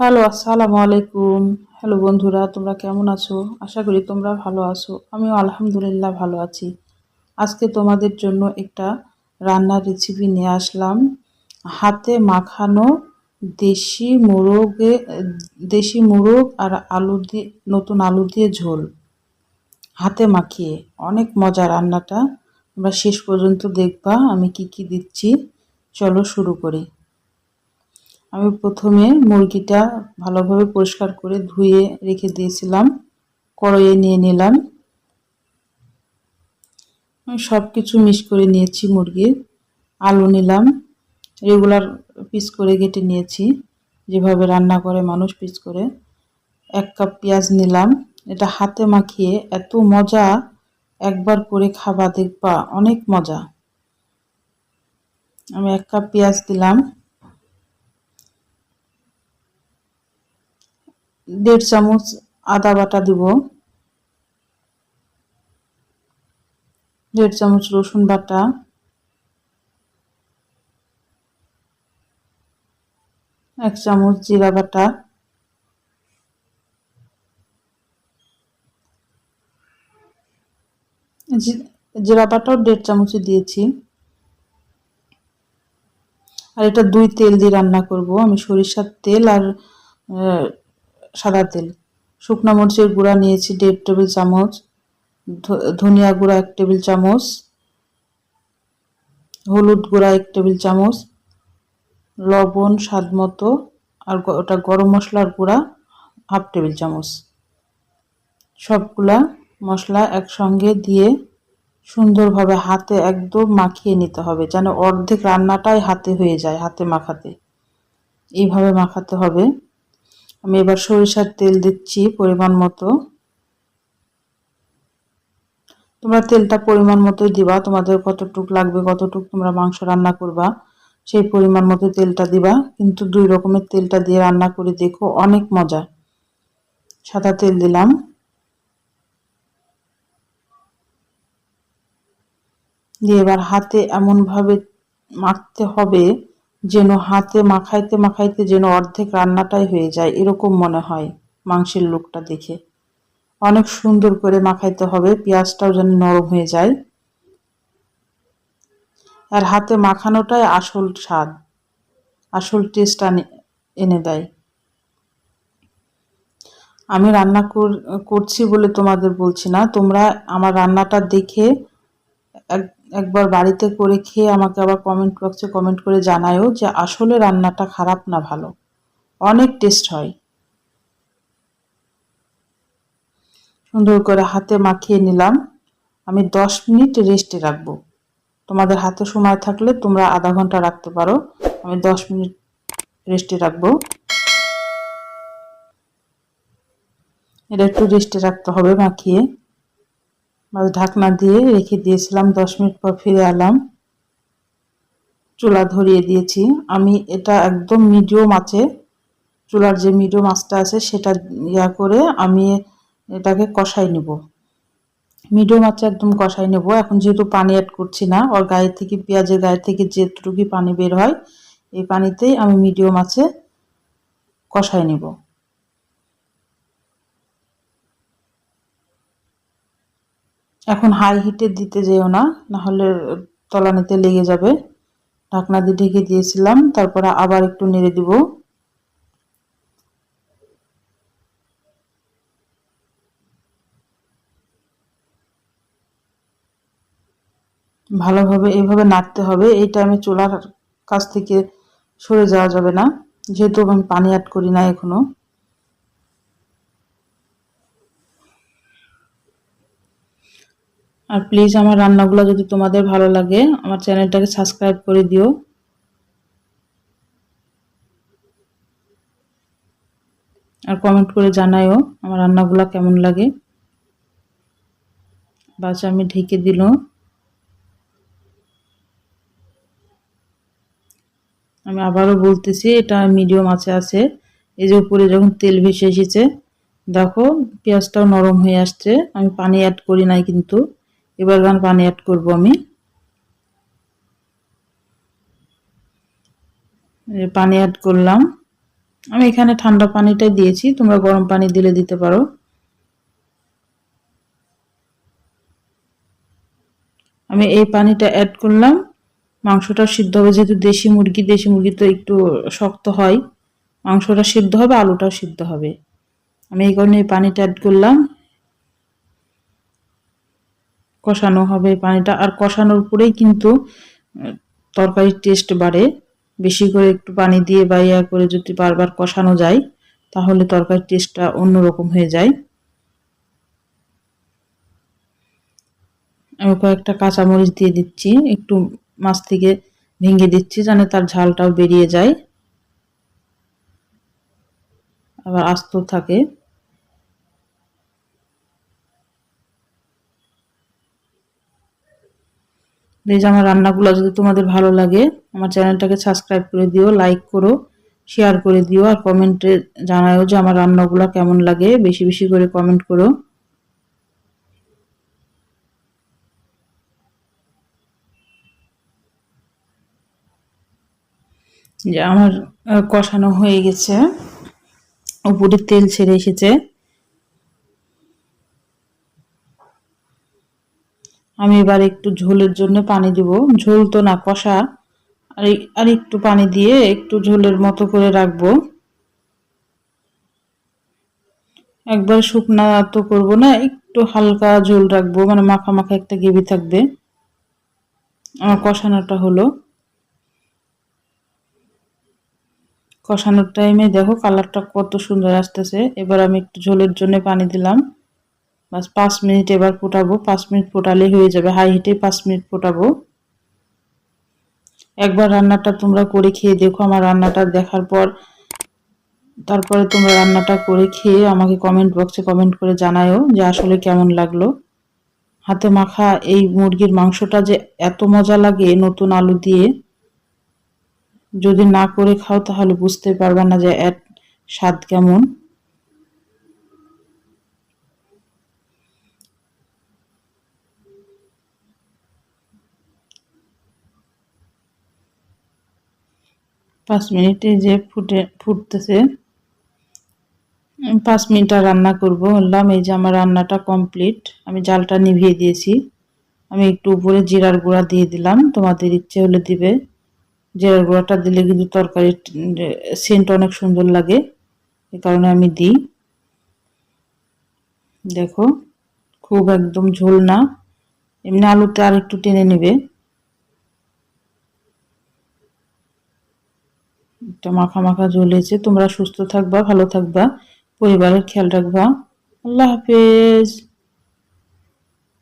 Hello, আসসালামু আলাইকুম। Hello বন্ধুরা, তোমরা কেমন আছো? আশা করি তোমরা ভালো আছো। আমিও আলহামদুলিল্লাহ ভালো আছি। আজকে তোমাদের জন্য একটা রান্নার রেসিপি নিয়ে আসলাম। হাতে মাখানো দেশি মোরগে, দেশি মোরগ আর আলু দিয়ে, নতুন আলু দিয়ে ঝোল। হাতে মাখিয়ে। অনেক মজা রান্নাটা। তোমরা শেষ পর্যন্ত দেখবা আমি কি কি দিচ্ছি। চলো শুরু করি। আমি প্রথমে মুরগিটা ভালোভাবে পরিষ্কার করে ধুয়ে রেখে দিয়েছিলাম। কড়াইয়ে নিয়ে নিলাম। আমি সব কিছু মিক্স করে নিয়েছি মুরগির। আলু নিলাম। রেগুলার পিস করে কেটে নিয়েছি। যেভাবে রান্না করে মানুষ পিস করে। এক কাপ পেঁয়াজ নিলাম। এটা হাতে মাখিয়ে এত মজা। একবার করে খাবা, দেখবা, অনেক মজা। আমি এক কাপ পেঁয়াজ দিলাম। দেড় চামচ আদা বাটা দিব। দেড় চামচ রসুন বাটা। এক চামচ জিরা বাটা। জিরা বাটাও দেড় চামচই দিয়েছি। আর এটা দুই তেল দিয়ে রান্না করব। আমি সরিষার তেল আর সাদা তেল। শুকনো মরিচের গুঁড়া নিয়েছি দেড় টেবিল চামচ ধনিয়া গুঁড়া এক টেবিল চামচ, হলুদ গুঁড়া এক টেবিল চামচ, লবণ স্বাদ মতো, আর ওটা গরম মশলার গুঁড়া হাফ টেবিল চামচ। সবগুলা মশলা একসঙ্গে দিয়ে সুন্দরভাবে হাতে একদম মাখিয়ে নিতে হবে, যেন অর্ধেক রান্নাটাই হাতে হয়ে যায়, হাতে মাখাতে। এইভাবে মাখাতে হবে। আমি এবার সরিষার তেল দিচ্ছি পরিমাণ মতো। তোমরা তেলটা পরিমাণ মতোই দিবা, তোমাদের কতটুক লাগবে, কতটুক তোমরা মাংস রান্না করবা, সেই পরিমাণ মতো তেলটা দিবা। কিন্তু দুই রকমের তেলটা দিয়ে রান্না করে দেখো, অনেক মজা। সাদা তেল দিলাম। দিয়ে এবার হাতে এমনভাবে মাখতে হবে যেন হাতে মাখাইতে মাখাইতে যেন অর্ধেক রান্নাটাই হয়ে যায়, এরকম মনে হয় মাংসের লোকটা দেখে। অনেক সুন্দর করে মাখাইতে হবে, পেঁয়াজটাও যেন নরম হয়ে যায়। আর হাতে মাখানোটাই আসল স্বাদ, আসল টেস্ট এনে দেয়। আমি রান্না করছি বলে তোমাদের বলছি না, তোমরা আমার রান্নাটা দেখে একবার বাড়িতে করে খেয়ে আমাকে আবার কমেন্ট বক্সে কমেন্ট করে জানায়ও যে আসলে রান্নাটা খারাপ না ভালো। অনেক টেস্ট হয়। সুন্দর করে হাতে মাখিয়ে নিলাম। আমি দশ মিনিট রেস্টে রাখব। তোমাদের হাতে সময় থাকলে তোমরা আধা ঘণ্টা রাখতে পারো। আমি দশ মিনিট রেস্টে রাখব। এটা একটু রেস্টে রাখতে হবে মাখিয়ে। মাছ ঢাকনা দিয়ে রেখে দিয়েছিলাম, দশ মিনিট পর ফিরে এলাম। চুলা ধরিয়ে দিয়েছি। আমি এটা একদম মিডিয়াম আছে চুলার যে মিডিয়াম মাছটা আছে সেটা ইয়া করে আমি এটাকে কষাই নেব। মিডিয়াম আছে একদম কষাই নেব। এখন যেহেতু পানি অ্যাড করছি না, ওর গায়ে থেকে, পেঁয়াজের গায়ে থেকে যেটুকুই পানি বের হয়, এই পানিতেই আমি মিডিয়াম আছে কষাই নেব। এখন হাই হিটে দিতে যেও না, নাহলে তলানিতে লেগে যাবে। ঢাকনা দিয়ে ঢেকে দিয়েছিলাম, তারপরে আবার একটু নেড়ে দিব। ভালোভাবে এইভাবে নাড়তে হবে, এই টাইমে চুলার কাছ থেকে সরে যাওয়া যাবে না, যেহেতু আমি পানি অ্যাড করি না এখনও। আর প্লিজ আমার রান্নাগুলো যদি তোমাদের ভালো লাগে, আমার চ্যানেলটাকে সাবস্ক্রাইব করে দিও। আর কমেন্ট করে জানাইও আমার রান্নাগুলো কেমন লাগে। বাস আমি ঢেকে দিল। আমি আবারও বলতেছি, এটা মিডিয়াম আছে আছে। এই যে উপরে যখন তেল ভেসে এসেছে, দেখো, পেঁয়াজটাও নরম হয়ে আসছে। আমি পানি অ্যাড করি নাই কিন্তু। এবার গান পানি অ্যাড করব আমি। পানি অ্যাড করলাম। আমি এখানে ঠান্ডা পানিটাই দিয়েছি, তোমরা গরম পানি দিলে দিতে পারো। আমি এই পানিটা অ্যাড করলাম। মাংসটা সিদ্ধ হবে, যেহেতু দেশি মুরগি দেশি মুরগি তো একটু শক্ত হয়। মাংসটা সিদ্ধ হবে, আলুটাও সিদ্ধ হবে। আমি এই কারণে এই পানিটা অ্যাড করলাম। কষানো হবে পানিটা। আর কষানোর পরেই কিন্তু তরকারির টেস্ট বাড়ে। বেশি করে একটু পানি দিয়ে বা ইয়া করে যদি বারবার কষানো যায়, তাহলে তরকারির টেস্টটা অন্যরকম হয়ে যায়। আমি কয়েকটা কাঁচামরিচ দিয়ে দিচ্ছি, একটু মাছ থেকে ভেঙে দিচ্ছি যেন তার ঝালটাও বেরিয়ে যায়। আবার আস্ত থাকে। যে আমার রান্নাগুলো যদি তোমাদের ভালো লাগে, আমার চ্যানেলটাকে সাবস্ক্রাইব করে দিও লাইক করো শেয়ার করে দিও, আর কমেন্টে জানাও যে আমার রান্নাগুলো কেমন লাগে, বেশি বেশি করে কমেন্ট করো। যে আমার কষানো হয়ে গেছে। উপরে তেল ছেড়ে এসেছে। আমি এবার একটু ঝোলের জন্য পানি দিব। ঝোল তো না, কষা। আর আর একটু পানি দিয়ে একটু ঝোলের মতো করে রাখব। একবার শুকনা তো করব না, একটু হালকা ঝোল রাখব মানে মাখা মাখা একটা গ্রেভি থাকবে। আমার কষানোটা হলো। কষানোর টাইমে দেখো কালারটা কত সুন্দর আসতেছে। এবার আমি একটু ঝোলের জন্য পানি দিলাম। বাস পাঁচ মিনিট এবার ফোটাবো, পাঁচ মিনিট ফোটালে হয়ে যাবে। হাই হিটে পাঁচ মিনিট ফোটাবো। একবার রান্নাটা তোমরা করে খেয়ে দেখো, আমার রান্নাটা দেখার পর, তারপরে তোমরা রান্নাটা করে খেয়ে আমাকে কমেন্ট বক্সে কমেন্ট করে জানায়ও যে আসলে কেমন লাগল। হাতে মাখা এই মুরগির মাংসটা যে এত মজা লাগে নতুন আলু দিয়ে, যদি না করে খাও তাহলে বুঝতে পারবে না যে এর স্বাদ কেমন। পাঁচ মিনিটে যে ফুটে, ফুটতেছে পাঁচ মিনিট রান্না করব। বললাম, এই যে আমার রান্নাটা কমপ্লিট, আমি জালটা নিভিয়ে দিয়েছি। আমি একটু উপরে জিরার গুঁড়া দিয়ে দিলাম। তোমাদের ইচ্ছে হলে দিবে। জিরার গুঁড়াটা দিলে কিন্তু তরকারির সেন্ট অনেক সুন্দর লাগে। এ কারণে আমি দিই। দেখো, খুব একদম ঝোল না। এমনি আলুতে আর একটু টেনে নেবে। একটা মাখা মাখা ঝোলেছে তোমরা সুস্থ থাকবা ভালো থাকবা পরিবারের খেয়াল রাখবা। আল্লাহ হাফেজ।